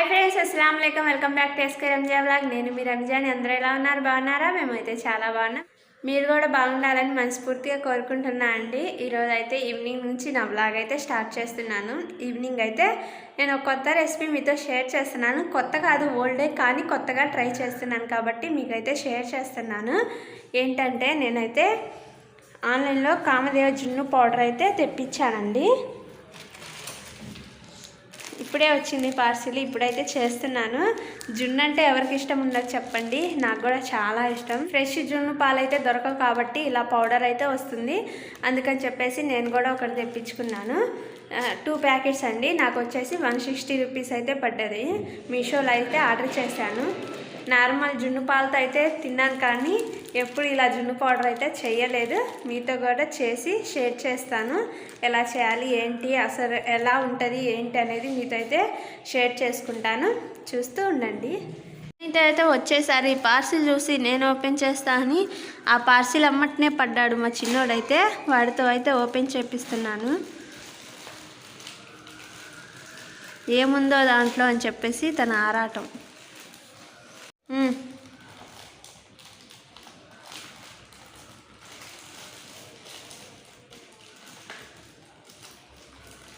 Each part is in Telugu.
హాయ్ ఫ్రెండ్స్ అస్సలం అయికం welcome back to SK Ranja blog నేను మీ రంజాని అందరూ ఎలా ఉన్నారు? బాగున్నారా? మేమైతే చాలా బాగున్నాం. మీరు కూడా బాగుండాలని మనస్ఫూర్తిగా కోరుకుంటున్నా అండి. ఈరోజు అయితే ఈవినింగ్ నుంచి నా బ్లాగ్ అయితే స్టార్ట్ చేస్తున్నాను. ఈవినింగ్ అయితే నేను ఒక కొత్త రెసిపీ మీతో షేర్ చేస్తున్నాను. కొత్త కాదు ఓల్డే కానీ కొత్తగా ట్రై చేస్తున్నాను కాబట్టి మీకైతే షేర్ చేస్తున్నాను. ఏంటంటే నేనైతే ఆన్లైన్లో కామదేవ జున్ను పౌడర్ అయితే తెప్పించానండి. ఇప్పుడే వచ్చింది పార్సిల్ ఇప్పుడైతే చేస్తున్నాను. జున్ను అంటే ఎవరికి ఇష్టం ఉండదు చెప్పండి. నాకు కూడా చాలా ఇష్టం. ఫ్రెష్ జున్ను పాలు అయితే దొరకవు కాబట్టి ఇలా పౌడర్ అయితే వస్తుంది. అందుకని చెప్పేసి నేను కూడా ఒకటి తెప్పించుకున్నాను. టూ ప్యాకెట్స్ అండి. నాకు వచ్చేసి వన్ సిక్స్టీ రూపీస్ అయితే పడ్డది. మీషోలో అయితే ఆర్డర్ చేశాను. నార్మల్ జున్ను పాలతో అయితే తిన్నాను కానీ ఎప్పుడు ఇలా జున్ను పౌడర్ అయితే చేయలేదు. మీతో కూడా చేసి షేర్ చేస్తాను. ఎలా చేయాలి ఏంటి అసలు ఎలా ఉంటుంది ఏంటి అనేది మీతో అయితే షేర్ చేసుకుంటాను. చూస్తూ ఉండండి. అయితే వచ్చేసారి పార్సిల్ చూసి నేను ఓపెన్ చేస్తా అని ఆ పార్సిల్ అమ్మటనే పడ్డాడు మా చిన్నోడైతే. వాడితో అయితే ఓపెన్ చేపిస్తున్నాను. ఏముందో దాంట్లో అని చెప్పేసి తన ఆరాటం.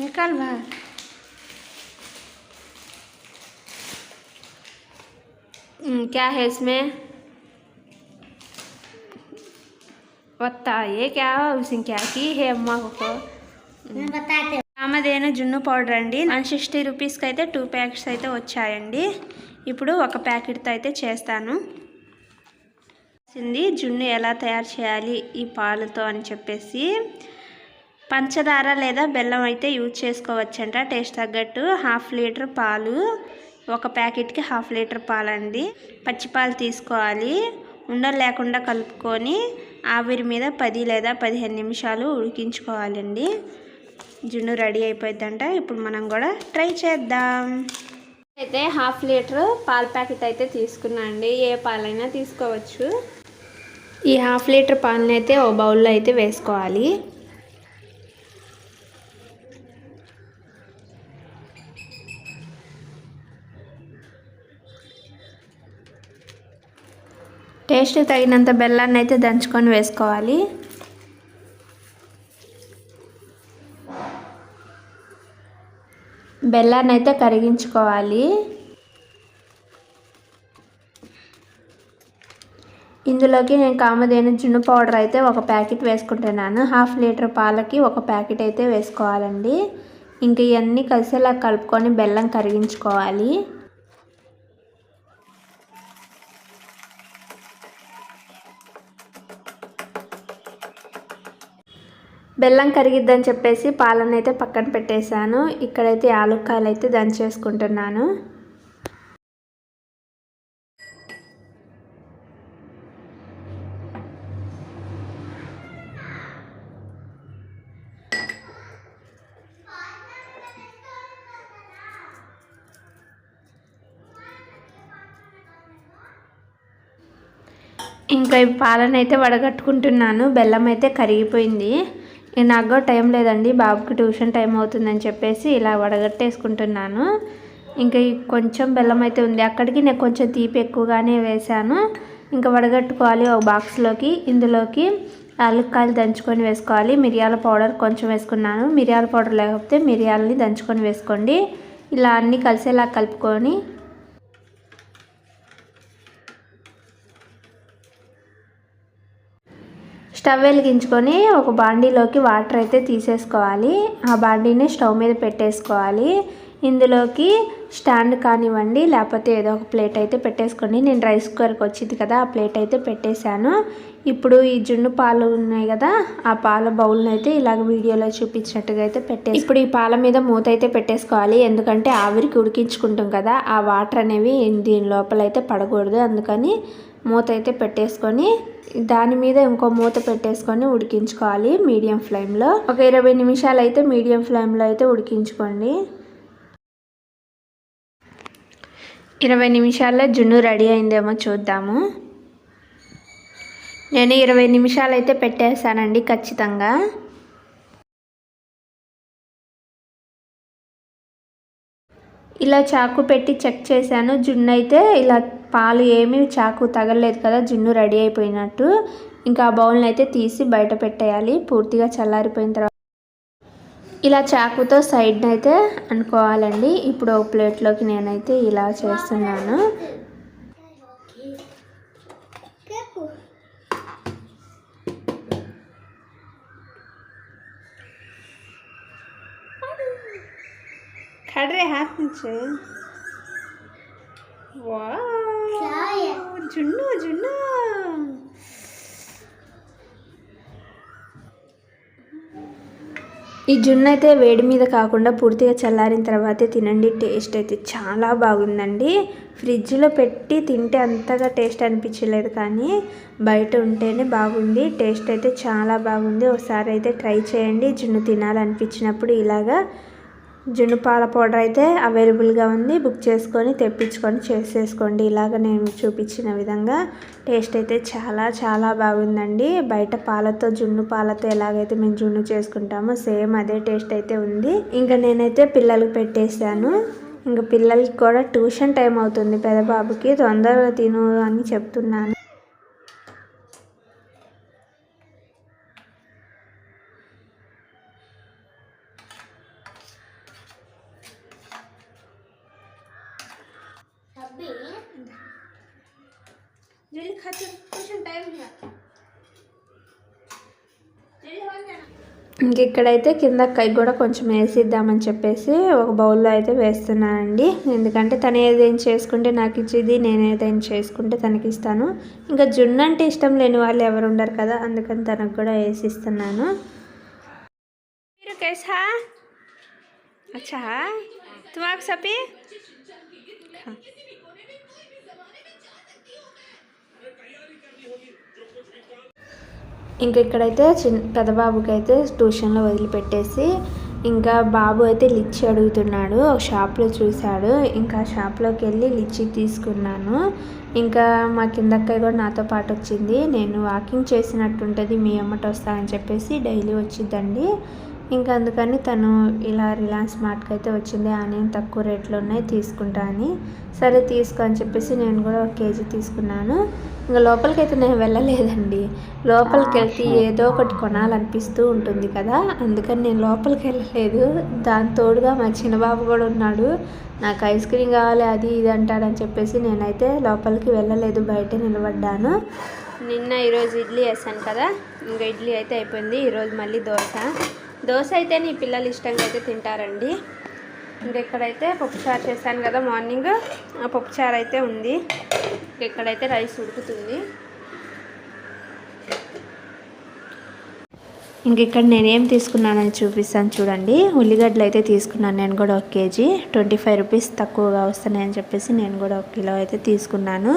निकाल बाहर हम्म, क्या है इसमें बता ये क्या उसने क्या की है अम्मा को बताते కామధేను జున్ను పౌడర్ అండి వన్ సిక్స్టీ రూపీస్కి అయితే టూ ప్యాకెట్స్ అయితే వచ్చాయండి ఇప్పుడు ఒక ప్యాకెట్తో అయితే చేస్తాను. చింది జున్ను ఎలా తయారు చేయాలి ఈ పాలతో అని చెప్పేసి పంచదార లేదా బెల్లం అయితే యూజ్ చేసుకోవచ్చంట. టేస్ట్ తగ్గట్టు హాఫ్ లీటర్ పాలు ఒక ప్యాకెట్కి హాఫ్ లీటర్ పాలండి. పచ్చిపాలు తీసుకోవాలి. ఉండలు లేకుండా కలుపుకొని ఆవిరి మీద పది లేదా పదిహేను నిమిషాలు ఉడికించుకోవాలండి. జున్ను రెడీ అయిపోయిందంట ఇప్పుడు మనం కూడా ట్రై చేద్దాం. అయితే హాఫ్ లీటర్ పాల ప్యాకెట్ అయితే తీసుకున్నా అండి. ఏ పాలైనా తీసుకోవచ్చు. ఈ హాఫ్ లీటర్ పాలని అయితే ఓ బౌల్లో అయితే వేసుకోవాలి. టేస్ట్ తగినంత బెల్లాన్ని అయితే దంచుకొని వేసుకోవాలి. బెల్లాన్ని అయితే కరిగించుకోవాలి. ఇందులోకి నేను కామధేను జున్ను పౌడర్ అయితే ఒక ప్యాకెట్ వేసుకుంటున్నాను. హాఫ్ లీటర్ పాలకి ఒక ప్యాకెట్ అయితే వేసుకోవాలండి. ఇంక ఇవన్నీ కలిసేలా కలుపుకొని బెల్లం కరిగించుకోవాలి. బెల్లం కరిగిద్దని చెప్పేసి పాలనైతే అయితే పక్కన పెట్టేశాను. ఇక్కడైతే యాలుక్కాయలు అయితే దంచేసుకుంటున్నాను. ఇంకా ఈ పాలనైతే వడగట్టుకుంటున్నాను. బెల్లం అయితే కరిగిపోయింది. నాకు టైం లేదండి. బాబుకి ట్యూషన్ టైం అవుతుందని చెప్పేసి ఇలా వడగట్టేసుకుంటున్నాను. ఇంకా కొంచెం బెల్లం అయితే ఉంది. అక్కడికి నేను కొంచెం తీపి ఎక్కువగానే వేశాను. ఇంకా వడగట్టుకోవాలి ఒక బాక్స్లోకి. ఇందులోకి అల్లుకాయలు దంచుకొని వేసుకోవాలి. మిరియాల పౌడర్ కొంచెం వేసుకున్నాను. మిరియాల పౌడర్ లేకపోతే మిరియాలని దంచుకొని వేసుకోండి. ఇలా అన్నీ కలిసేలా కలుపుకొని స్టవ్ వెలిగించుకొని ఒక బాండీలోకి వాటర్ అయితే తీసేసుకోవాలి. ఆ బాండీని స్టవ్ మీద పెట్టేసుకోవాలి. ఇందులోకి స్టాండ్ కానివ్వండి లేకపోతే ఏదో ఒక ప్లేట్ అయితే పెట్టేసుకోండి. నేను రైస్ కుక్కర్కి వచ్చింది కదా ఆ ప్లేట్ అయితే పెట్టేశాను. ఇప్పుడు ఈ జున్ను పాలు ఉన్నాయి కదా ఆ పాల బౌల్ని అయితే ఇలాగ వీడియోలో చూపించినట్టుగా అయితే పెట్టే ఇప్పుడు ఈ పాల మీద మూత అయితే పెట్టేసుకోవాలి. ఎందుకంటే ఆవిరికి ఉడికించుకుంటాం కదా ఆ వాటర్ అనేవి దీని లోపల అయితే పడకూడదు. అందుకని మూత అయితే పెట్టేసుకొని దాని మీద ఇంకో మూత పెట్టేసుకొని ఉడికించుకోవాలి మీడియం ఫ్లేమ్లో. ఒక ఇరవై నిమిషాలు అయితే మీడియం ఫ్లేమ్లో అయితే ఉడికించుకోండి. ఇరవై నిమిషాల్లో జున్ను రెడీ అయిందేమో చూద్దాము. నేను ఇరవై నిమిషాలు అయితే పెట్టేస్తానండి ఖచ్చితంగా. ఇలా చాకు పెట్టి చెక్ చేశాను. జున్ను అయితే ఇలా పాలు ఏమీ చాకు తగలలేదు కదా జున్ను రెడీ అయిపోయినట్టు. ఇంకా ఆ బౌల్ని అయితే తీసి బయట పెట్టేయాలి. పూర్తిగా చల్లారిపోయిన తర్వాత ఇలా చాకుతో సైడ్ని అయితే అనుకోవాలండి. ఇప్పుడు ప్లేట్లోకి నేనైతే ఇలా చేస్తున్నాను. కడ్రే హ్యాప్ నుంచి వా జున్ను జున్ను ఈ జున్ను అయితే వేడి మీద కాకుండా పూర్తిగా చల్లారిన తర్వాతే తినండి. టేస్ట్ అయితే చాలా బాగుందండి. ఫ్రిడ్జ్లో పెట్టి తింటే అంతగా టేస్ట్ అనిపించలేదు కానీ బయట ఉంటేనే బాగుంది. టేస్ట్ అయితే చాలా బాగుంది. ఒకసారి అయితే ట్రై చేయండి. జున్ను తినాలనిపించినప్పుడు ఇలాగా జున్ను పాల పౌడర్ అయితే అవైలబుల్గా ఉంది. బుక్ చేసుకొని తెప్పించుకొని చేసేసుకోండి. ఇలాగ నేను చూపించిన విధంగా టేస్ట్ అయితే చాలా చాలా బాగుందండి. బయట పాలతో జున్ను పాలతో ఎలాగైతే మేము జున్ను చేసుకుంటామో సేమ్ అదే టేస్ట్ అయితే ఉంది. ఇంకా నేనైతే పిల్లలకు పెట్టేశాను. ఇంకా పిల్లలకి కూడా ట్యూషన్ టైం అవుతుంది పెదబాబుకి. తొందరగా తిను అని చెప్తున్నాను. ఇంక ఇక్కడైతే కింద కై కూడా కొంచెం వేసిద్దామని చెప్పేసి ఒక బౌల్లో అయితే వేస్తున్నానండి. ఎందుకంటే తను ఏదైనా చేసుకుంటే నాకు ఇచ్చేది నేను ఏదైనా చేసుకుంటే తనకి ఇస్తాను. ఇంకా జున్ను అంటే ఇష్టం లేని వాళ్ళు ఎవరు ఉండరు కదా అందుకని తనకు కూడా వేసి ఇస్తున్నాను మీరు కేసా అచ్చా? తుమాకు సపి? ఇంక ఇక్కడైతే చిన్న పెద్దబాబుకి అయితే ట్యూషన్లో వదిలిపెట్టేసి ఇంకా బాబు అయితే లిచ్చి అడుగుతున్నాడు. ఒక షాప్లో చూశాడు. ఇంకా షాప్లోకి వెళ్ళి లిచ్చి తీసుకున్నాను. ఇంకా మా కిందక్కయ్య కూడా నాతో పాటు వచ్చింది. నేను వాకింగ్ చేసినట్టుంటుంది మీ అమ్మట వస్తా అని చెప్పేసి డైలీ వచ్చిద్దండి. ఇంకా అందుకని తను ఇలా రిలయన్స్ మార్ట్కి అయితే వచ్చింది. ఆనియన్ తక్కువ రేట్లో ఉన్నాయి తీసుకుంటా అని. సరే తీసుకో అని చెప్పేసి నేను కూడా ఒక కేజీ తీసుకున్నాను. ఇంకా లోపలికి అయితే నేను వెళ్ళలేదండి. లోపలికి వెళ్తే ఏదో ఒకటి కొనాలనిపిస్తూ ఉంటుంది కదా. అందుకని నేను లోపలికి వెళ్ళలేదు. దాని తోడుగా మా చిన్నబాబు కూడా ఉన్నాడు. నాకు ఐస్ క్రీమ్ కావాలి అది ఇది అంటాడని చెప్పేసి నేనైతే లోపలికి వెళ్ళలేదు. బయట నిలబడ్డాను. నిన్న ఈరోజు ఇడ్లీ వేసాను కదా. ఇంకా ఇడ్లీ అయితే అయిపోయింది. ఈరోజు మళ్ళీ దోశ. దోశ అయితే నీ పిల్లలు ఇష్టంగా అయితే తింటారండి. ఇంకా ఇక్కడైతే పప్పుచారు చేశాను కదా మార్నింగ్. ఆ పప్పుచారు అయితే ఉంది. ఇక్కడైతే రైస్ ఉడుకుతుంది. ఇంక ఇక్కడ నేనేం తీసుకున్నానని చూపిస్తాను చూడండి. ఉల్లిగడ్డలు అయితే తీసుకున్నాను నేను కూడా ఒక కేజీ. ట్వంటీ ఫైవ్ రూపీస్ తక్కువగా వస్తున్నాయని చెప్పేసి నేను కూడా ఒక కిలో అయితే తీసుకున్నాను.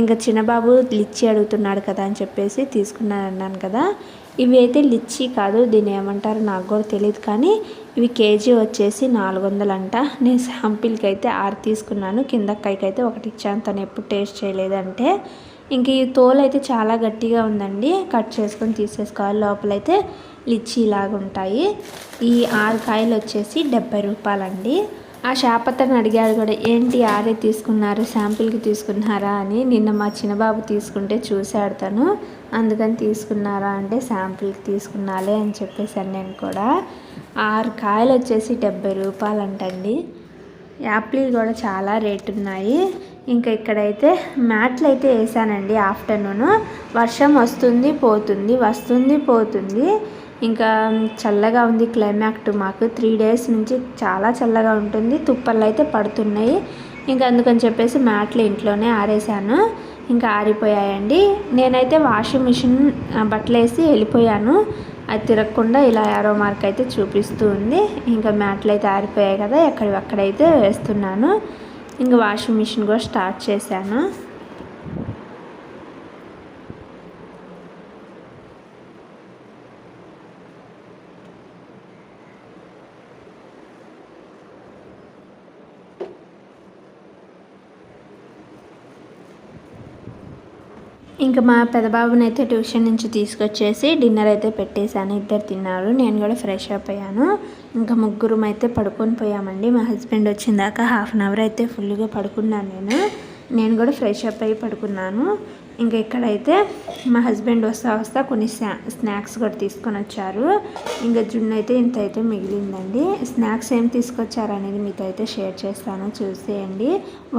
ఇంకా చిన్నబాబు లిచ్చి అడుగుతున్నాడు కదా అని చెప్పేసి తీసుకున్నాను అన్నాను కదా. ఇవి అయితే లిచ్చి కాదు దీన్ని ఏమంటారో నాకు కూడా తెలియదు కానీ ఇవి కేజీ వచ్చేసి నాలుగు వందలంట నేను శాంపిల్కి అయితే ఆరు తీసుకున్నాను కింద కైకి ఒకటి ఇచ్చాను. తను ఎప్పుడు టేస్ట్ చేయలేదంటే. ఇంక ఈ తోలు అయితే చాలా గట్టిగా ఉందండి. కట్ చేసుకొని తీసేసుకోవాలి. లోపలైతే లిచ్చి లాగా ఉంటాయి ఈ ఆరు కాయలు వచ్చేసి డెబ్బై రూపాయలండి. ఆ షాప్ అతను అడిగాడు కూడా ఏంటి ఆరే తీసుకున్నారు? శాంపిల్కి తీసుకున్నారా? అని నిన్న మా చిన్నబాబు తీసుకుంటే చూశాడు తను అందుకని తీసుకున్నారా అంటే శాంపిల్కి తీసుకున్నాలే అని చెప్పేసాను నేను కూడా. ఆరు కాయలు వచ్చేసి డెబ్బై రూపాయలు అంటండి యాపిల్ కూడా చాలా రేటు ఉన్నాయి. ఇంకా ఇక్కడైతే మ్యాట్లు అయితే వేసానండి ఆఫ్టర్నూన్. వర్షం వస్తుంది పోతుంది వస్తుంది పోతుంది. ఇంకా చల్లగా ఉంది క్లైమాక్ట్ మాకు త్రీ డేస్ నుంచి చాలా చల్లగా ఉంటుంది. తుప్పలు అయితే పడుతున్నాయి. ఇంకా అందుకని చెప్పేసి మ్యాట్లు ఇంట్లోనే ఆరేసాను ఇంకా ఆరిపోయాయండి. నేనైతే వాషింగ్ మిషన్ బట్టలు వేసి వెళ్ళిపోయాను. అది తిరగకుండా ఇలా యారో మార్క్ అయితే చూపిస్తూ ఉంది. ఇంకా మ్యాట్లు అయితే ఆరిపోయాయి కదా ఎక్కడివక్కడైతే వేస్తున్నాను. ఇంకా వాషింగ్ మిషన్ కూడా స్టార్ట్ చేశాను. ఇంకా మా పెదబాబుని అయితే ట్యూషన్ నుంచి తీసుకొచ్చేసి డిన్నర్ అయితే పెట్టేశాను. ఇద్దరు తిన్నారు. నేను కూడా ఫ్రెష్ అప్ అయ్యాను. ఇంకా ముగ్గురం అయితే పడుకొని పోయామండి. మా హస్బెండ్ వచ్చిందాక హాఫ్ అన్ అవర్ అయితే ఫుల్గా పడుకున్నాను నేను. నేను కూడా ఫ్రెష్ అప్ అయ్యి పడుకున్నాను. ఇంకా ఇక్కడైతే మా హస్బెండ్ వస్తా వస్తా కొన్ని స్నాక్స్ కూడా తీసుకొని వచ్చారు. ఇంకా జున్ను అయితే ఇంత అయితే మిగిలిందండి. స్నాక్స్ ఏం తీసుకొచ్చారు అనేది మీతో అయితే షేర్ చేస్తాను. చూసేయండి.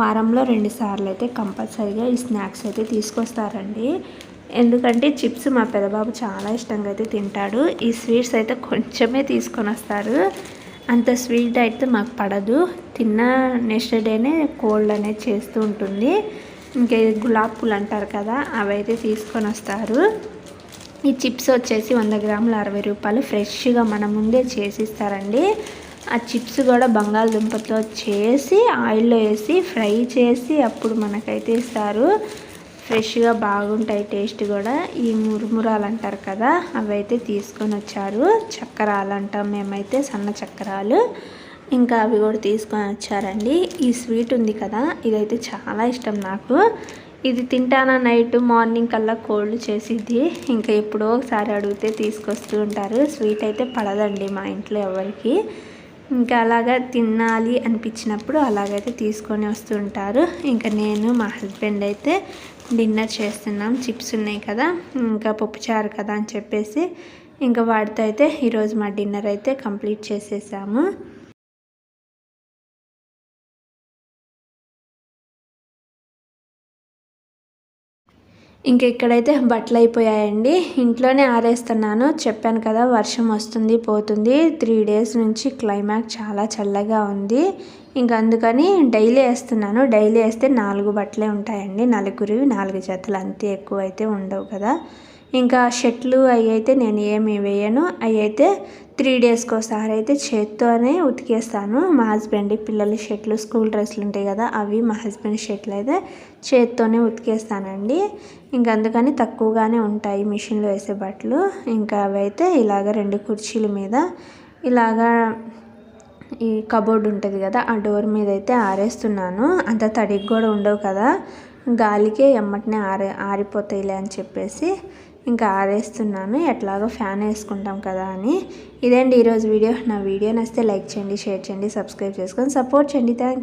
వారంలో రెండు సార్లు అయితే కంపల్సరీగా ఈ స్నాక్స్ అయితే తీసుకొస్తారండి. ఎందుకంటే చిప్స్ మా పెదబాబు చాలా ఇష్టంగా అయితే తింటాడు. ఈ స్వీట్స్ అయితే కొంచెమే తీసుకొని వస్తారు. అంత స్వీట్ అయితే మాకు పడదు. తిన్న నెక్స్ట్ డేనే కోల్డ్ అనేది చేస్తూ ఉంటుంది. ఇంకా గులాబ్ పూలు అంటారు కదా అవైతే తీసుకొని వస్తారు. ఈ చిప్స్ వచ్చేసి వంద గ్రాములు అరవై రూపాయలు. ఫ్రెష్గా మన ముందే చేసిస్తారండి. ఆ చిప్స్ కూడా బంగాళదుంపతో చేసి ఆయిల్లో వేసి ఫ్రై చేసి అప్పుడు మనకైతే ఇస్తారు. ఫ్రెష్గా బాగుంటాయి టేస్ట్ కూడా. ఈ మురుమురాలు అంటారు కదా అవైతే తీసుకొని వచ్చారు. చక్కరాలు అంటాం మేమైతే సన్న చక్కరాలు ఇంకా అవి కూడా తీసుకొని వచ్చారండి. ఈ స్వీట్ ఉంది కదా ఇదైతే చాలా ఇష్టం నాకు. ఇది తింటానా నైట్ మార్నింగ్ కల్లా కోల్డ్ చేసిద్ది. ఇంకా ఎప్పుడో ఒకసారి అడిగితే తీసుకొస్తూ ఉంటారు. స్వీట్ అయితే పడదండి మా ఇంట్లో ఎవరికి. ఇంకా అలాగా తినాలి అనిపించినప్పుడు అలాగైతే తీసుకొని వస్తుంటారు ఇంకా నేను మా హస్బెండ్ అయితే డిన్నర్ చేస్తున్నాం. చిప్స్ ఉన్నాయి కదా ఇంకా పప్పుచారు కదా అని చెప్పేసి ఇంకా వాటితో అయితే ఈరోజు మా డిన్నర్ అయితే కంప్లీట్ చేసేసాము. ఇంక ఇక్కడైతే బట్టలు అయిపోయాయండి. ఇంట్లోనే ఆరేస్తున్నాను. చెప్పాను కదా వర్షం వస్తుంది పోతుంది. త్రీ డేస్ నుంచి క్లైమాక్ చాలా చల్లగా ఉంది. ఇంక అందుకని డైలీ వేస్తున్నాను. డైలీ వేస్తే నాలుగు బట్టలే ఉంటాయండి. నలుగురివి నాలుగు జతలు అంతే ఎక్కువ అయితే ఉండవు కదా. ఇంకా షర్ట్లు అవి అయితే నేను ఏమి వేయను. అవి అయితే త్రీ డేస్కి ఒకసారి అయితే చేత్తోనే ఉతికేస్తాను. మా హస్బెండ్ పిల్లల షర్ట్లు స్కూల్ డ్రెస్సులు ఉంటాయి కదా అవి మా హస్బెండ్ షర్ట్లు అయితే చేత్తోనే ఉతికేస్తానండి. ఇంకా అందుకని తక్కువగానే ఉంటాయి మిషన్లో వేసే బట్టలు. ఇంకా అవి అయితే ఇలాగ రెండు కుర్చీల మీద ఇలాగా ఈ కబోర్డ్ ఉంటుంది కదా ఆ డోర్ మీద అయితే ఆరేస్తున్నాను. అంత తడికి కూడా ఉండవు కదా గాలికే ఎమ్మటనే ఆరి ఆరిపోతాయిలే అని చెప్పేసి ఇంకా ఆరేస్తున్నాను. ఎట్లాగో ఫ్యాన్ వేసుకుంటాం కదా అని. ఇదండి ఈరోజు వీడియో. నా వీడియో నచ్చితే లైక్ చేయండి షేర్ చేయండి సబ్స్క్రైబ్ చేసుకొని సపోర్ట్ చేయండి. థ్యాంక్